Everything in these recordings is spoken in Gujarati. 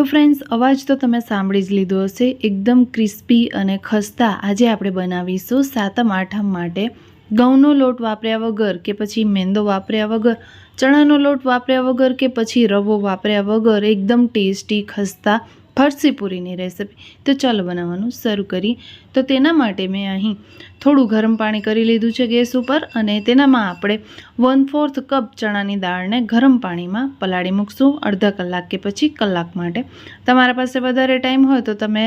તો ફ્રેન્ડ્સ અવાજ તો તમે સાંભળી જ લીધો હશે. એકદમ ક્રિસ્પી અને ખસ્તા આજે આપણે બનાવીશું સાતમ આઠમ માટે. ઘઉંનો લોટ વાપર્યા વગર કે પછી મેંદો વાપર્યા વગર, ચણાનો લોટ વાપર્યા વગર કે પછી રવો વાપર્યા વગર, એકદમ ટેસ્ટી, ખસ્તા ફરસી પૂરીની રેસિપી. તો ચાલો બનાવવાનું શરૂ કરી તો તેના માટે મેં અહીં થોડું ગરમ પાણી કરી લીધું છે ગેસ ઉપર અને તેનામાં આપણે વન ફોર્થ કપ ચણાની દાળને ગરમ પાણીમાં પલાળી મૂકશું અડધા કલાક કે પછી કલાક માટે. તમારા પાસે વધારે ટાઈમ હોય તો તમે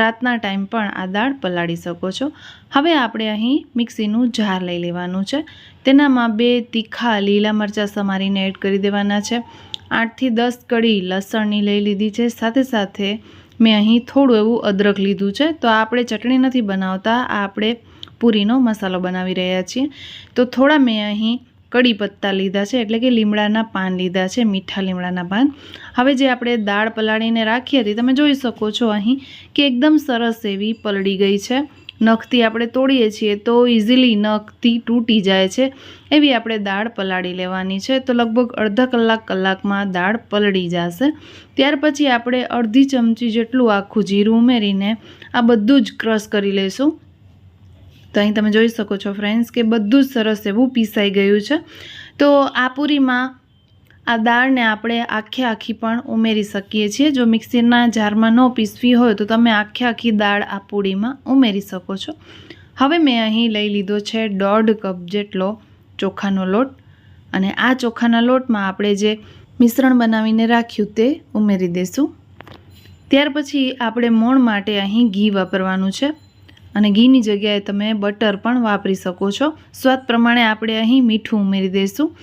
રાતના ટાઈમ પણ આ દાળ પલાળી શકો છો. હવે આપણે અહીં મિક્સીનું જાર લઈ લેવાનું છે. તેનામાં બે તીખા લીલા મરચાં સમારીને એડ કરી દેવાના છે. આઠથી દસ કડી લસણની લઈ લીધી છે. સાથે સાથે મેં અહીં થોડું એવું અદરક લીધું છે. તો આપણે ચટણી નથી બનાવતા આપણે પૂરીનો મસાલો બનાવી રહ્યા છીએ. તો થોડા મેં અહીં કડી પત્તા લીધા છે, એટલે કે લીમડાના પાન લીધા છે, મીઠા લીમડાના પાન. હવે જે આપણે દાળ પલાળીને રાખી હતી, તમે જોઈ શકો છો અહીં કે એકદમ સરસ એવી પલળી ગઈ છે. નખથી આપણે તોડીએ છીએ તો ઇઝીલી નખથી તૂટી જાય છે. એવી આપણે દાળ પલાળી લેવાની છે તો લગભગ અડધા કલાક કલાકમાં દાળ પલળી જશે. ત્યાર પછી આપણે અડધી ચમચી જેટલું આખું જીરું ઉમેરીને આ બધું જ ક્રશ કરી લઈશું. તો અહીં તમે જોઈ શકો છો ફ્રેન્ડ્સ કે બધું જ સરસ એવું પીસાઈ ગયું છે. તો આ પૂરીમાં આ દાળને આપણે આખે આખી પણ ઉમેરી શકીએ છીએ. જો મિક્સીના જારમાં ન પીસવી હોય તો તમે આખે આખી દાળ આ પૂડીમાં ઉમેરી શકો છો. હવે મેં અહીં લઈ લીધો છે દોઢ કપ જેટલો ચોખાનો લોટ. અને આ ચોખાના લોટમાં આપણે જે મિશ્રણ બનાવીને રાખ્યું તે ઉમેરી દઈશું ત્યાર પછી આપણે મોણ માટે અહીં ઘી વાપરવાનું છે. અને ઘીની જગ્યાએ તમે બટર પણ વાપરી શકો છો. સ્વાદ પ્રમાણે આપણે અહીં મીઠું ઉમેરી દઈશું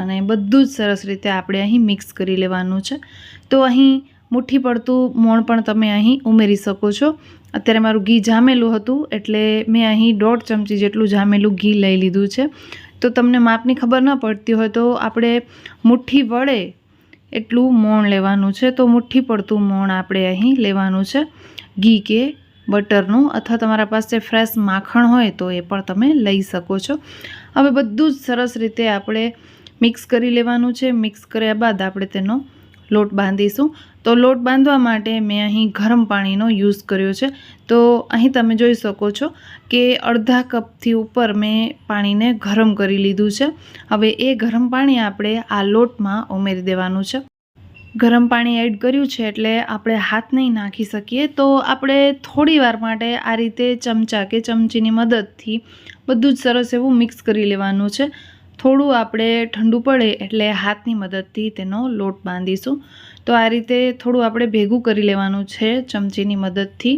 અને બધું જ સરસ રીતે આપણે અહીં મિક્સ કરી લેવાનું છે. તો અહીં મુઠ્ઠી પડતું મોણ પણ તમે અહીં ઉમેરી શકો છો. અત્યારે મારું ઘી જામેલું હતું, એટલે મેં અહીં દોઢ ચમચી જેટલું જામેલું ઘી લઈ લીધું છે. તો તમને માપની ખબર ન પડતી હોય તો આપણે મુઠ્ઠી વડે એટલું મોણ લેવાનું છે. તો મુઠ્ઠી પડતું મોણ આપણે અહીં લેવાનું છે. ઘી કે બટરનું અથવા તમારા પાસે ફ્રેશ માખણ હોય તો એ પણ તમે લઈ શકો છો. હવે બધું જ સરસ રીતે આપણે મિક્સ કરી લેવાનું છે. મિક્સ કર્યા બાદ આપણે તેનો લોટ બાંધીશું. તો લોટ બાંધવા માટે મેં અહીં ગરમ પાણીનો યુઝ કર્યો છે. તો અહીં તમે જોઈ શકો છો કે અડધા કપથી ઉપર મેં પાણીને ગરમ કરી લીધું છે. હવે એ ગરમ પાણી આપણે આ લોટમાં ઉમેરી દેવાનું છે. ગરમ પાણી એડ કર્યું છે એટલે આપણે હાથ નહીં નાખી શકીએ. તો આપણે થોડી વાર માટે આ રીતે ચમચા કે ચમચીની મદદથી બધું જ સરસ એવું મિક્સ કરી લેવાનું છે. થોડું આપણે ઠંડુ પડે એટલે હાથની મદદથી તેનો લોટ બાંધીશું. તો આ રીતે થોડું આપણે ભેગું કરી લેવાનું છે ચમચીની મદદથી,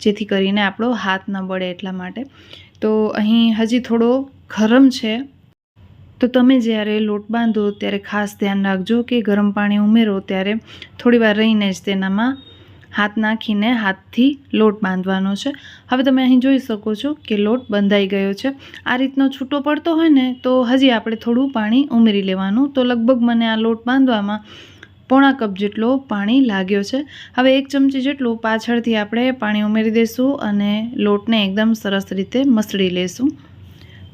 જેથી કરીને આપણો હાથ ન બળે એટલા માટે. તો અહીં હજી થોડો ગરમ છે. તો તમે જ્યારે લોટ બાંધો ત્યારે ખાસ ધ્યાન રાખજો કે ગરમ પાણી ઉમેરો ત્યારે થોડી વાર રહીને જ તેનામાં હાથ નાખીને હાથથી લોટ બાંધવાનો છે. હવે તમે અહીં જોઈ શકો છો કે લોટ બંધાઈ ગયો છે. આ રીતનો છૂટો પડતો હોય ને તો હજી આપણે થોડું પાણી ઉમેરી લેવાનું. તો લગભગ મને આ લોટ બાંધવામાં પોણા કપ જેટલો પાણી લાગ્યો છે. હવે એક ચમચી જેટલું પાછળથી આપણે પાણી ઉમેરી દઈશું અને લોટને એકદમ સરસ રીતે મસળી લઈશું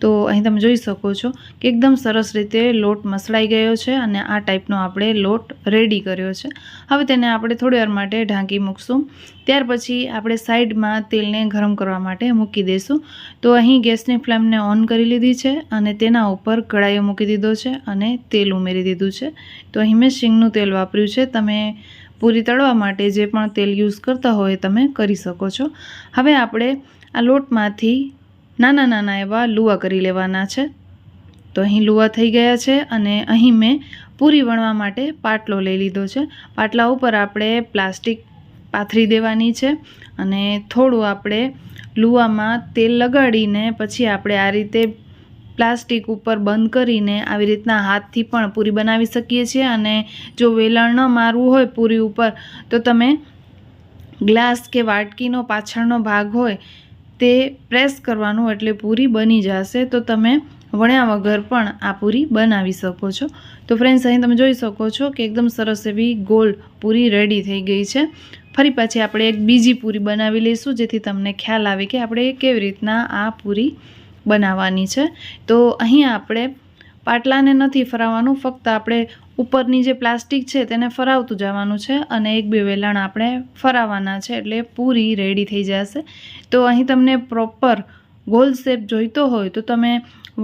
તો અહીં તમે જોઈ શકો છો કે એકદમ સરસ રીતે લોટ મસળાઈ ગયો છે અને આ ટાઈપનો આપણે લોટ રેડી કર્યો છે. હવે તેને આપણે થોડી વાર માટે ઢાંકી મૂકશું. ત્યાર પછી આપણે સાઈડમાં તેલને ગરમ કરવા માટે મૂકી દઈશું તો અહીં ગેસની ફ્લેમને ઓન કરી લીધી છે અને તેના ઉપર કડાઈઓ મૂકી દીધો છે અને તેલ ઉમેરી દીધું છે. તો અહીં મેં શીંગનું તેલ વાપર્યું છે. તમે પૂરી તળવા માટે જે પણ તેલ યુઝ કરતા હોય તમે કરી શકો છો. હવે આપણે આ લોટમાંથી નાના નાના એવા લુવા કરી લેવાના છે. તો અહીં લુવા થઈ ગયા છે અને અહીં મેં પૂરી વણવા માટે પાટલો લઈ લીધો છે. પાટલા ઉપર આપણે પ્લાસ્ટિક પાથરી દેવાની છે અને થોડું આપણે લુવામાં તેલ લગાડીને પછી આપણે આ રીતે પ્લાસ્ટિક ઉપર બંધ કરીને આવી રીતના હાથથી પણ પૂરી બનાવી શકીએ છીએ અને જો વેલણ ન મારવું હોય પૂરી ઉપર, તો તમે ગ્લાસ કે વાટકીનો પાછળનો ભાગ હોય તે પ્રેસ કરવાનું એટલે પૂરી બની જશે, તો તમે વણ્યા વગર પણ આ પૂરી બનાવી શકો છો. તો ફ્રેન્ડ્સ અહીં તમે જોઈ શકો છો કે એકદમ સરસ એવી ગોલ પૂરી રેડી થઈ ગઈ છે. ફરી પાછી આપણે એક બીજી પૂરી બનાવી લઈશું, જેથી તમને ખ્યાલ આવે કે આપણે કેવી રીતના આ પૂરી બનાવવાની છે. તો અહીં આપણે પાટલાને નથી ફરાવવાનું, ફક્ત આપણે ઉપરની જે પ્લાસ્ટિક છે તેને ફરાવતું જવાનું છે અને એક બે વેલણ આપણે ફરાવવાના છે એટલે પૂરી રેડી થઈ જશે. તો અહીં તમને પ્રોપર ગોલ શેપ જોઈતો હોય તો તમે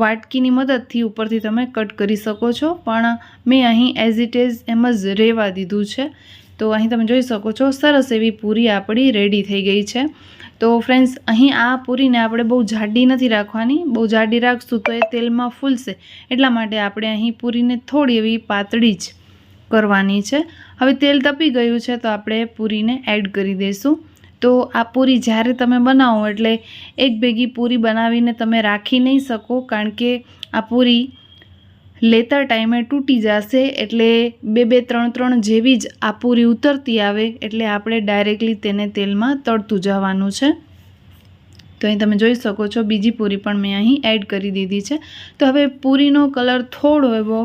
વાટકીની મદદથી ઉપરથી તમે કટ કરી શકો છો. પણ મેં અહીં એઝ ઇટ ઇઝ એમ જ રહેવા દીધું છે. તો અહીં તમે જોઈ શકો છો સરસ એવી પૂરી આપણી રેડી થઈ ગઈ છે. તો ફ્રેન્ડ્સ અહીં આ પૂરીને આપણે બહુ જાડી નથી રાખવાની. બહુ જાડી રાખશું તો એ તેલમાં ફૂલશે. એટલા માટે આપણે અહીં પૂરીને થોડી એવી પાતળી જ કરવાની છે. હવે તેલ તપી ગયું છે તો આપણે પૂરીને એડ કરી દઈશું. તો આ પૂરી જ્યારે તમે બનાવો એટલે એક ભેગી પૂરી બનાવીને તમે રાખી નહીં શકો કારણ કે આ પૂરી લેતા ટાઈમે તૂટી જશે એટલે બે બે ત્રણ ત્રણ જેવી જ આ પૂરી ઉતરતી આવે એટલે આપણે ડાયરેક્ટલી તેને તેલમાં તળતું જવાનું છે. તો અહીં તમે જોઈ શકો છો, બીજી પૂરી પણ મેં અહીં એડ કરી દીધી છે. તો હવે પૂરીનો કલર થોડો એવો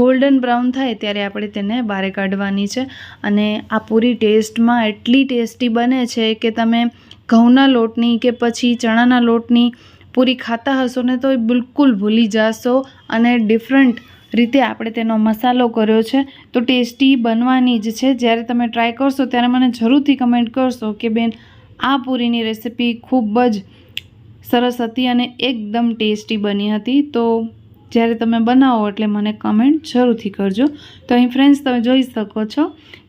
ગોલ્ડન બ્રાઉન થાય ત્યારે આપણે તેને બહાર કાઢવાની છે. અને આ પૂરી ટેસ્ટમાં એટલી ટેસ્ટી બને છે કે તમે ઘઉંના લોટની કે પછી ચણાના લોટની પૂરી ખાતા હશો ને તો એ બિલકુલ ભૂલી જશો અને ડિફરન્ટ રીતે આપણે તેનો મસાલો કર્યો છે. તો ટેસ્ટી બનવાની જ છે. જ્યારે તમે ટ્રાય કરશો ત્યારે મને જરૂરથી કમેન્ટ કરશો કે બેન, આ પૂરીની રેસિપી ખૂબ જ સરસ હતી અને એકદમ ટેસ્ટી બની હતી. તો જ્યારે તમે બનાવો એટલે મને કમેન્ટ જરૂરથી કરજો. તો અહીં ફ્રેન્ડ્સ તમે જોઈ શકો છો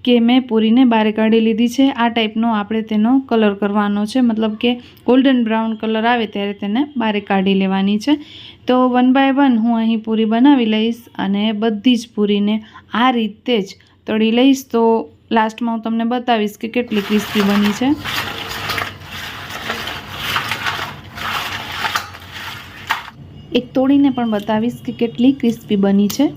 કે મેં પૂરીને બારે કાઢી લીધી છે. આ ટાઈપનો આપણે તેનો કલર કરવાનો છે. મતલબ કે ગોલ્ડન બ્રાઉન કલર આવે ત્યારે તેને બારે કાઢી લેવાની છે. તો વન બાય વન હું અહીં પૂરી બનાવી લઈશ અને બધી જ પૂરીને આ રીતે જ તળી લઈશ. તો લાસ્ટમાં હું તમને બતાવીશ કે કેટલી ક્રિસ્પી બની છે. એક તોડીને પણ બતાવીશ કે કેટલી ક્રિસ્પી બની છે.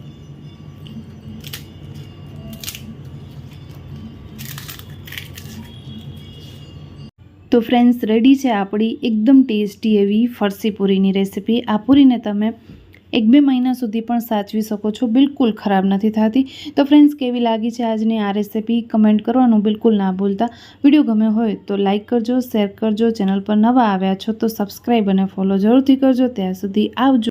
તો ફ્રેન્ડ્સ રેડી છે આપણી એકદમ ટેસ્ટી એવી ફરસી પૂરીની રેસીપી આ પૂરીને તમે એક બે મહિના સુધી પણ સાચવી શકો છો. બિલકુલ ખરાબ નથી થતી. તો ફ્રેન્ડ્સ કેવી લાગી છે આજની આ રેસીપી કમેન્ટ કરવાનું બિલકુલ ના ભૂલતા. વીડિયો ગમે હોય તો લાઇક કરજો શેર કરજો. ચેનલ પર નવા આવ્યા છો તો સબસ્ક્રાઈબ અને ફોલો જરૂરથી કરજો. ત્યાં સુધી આવજો.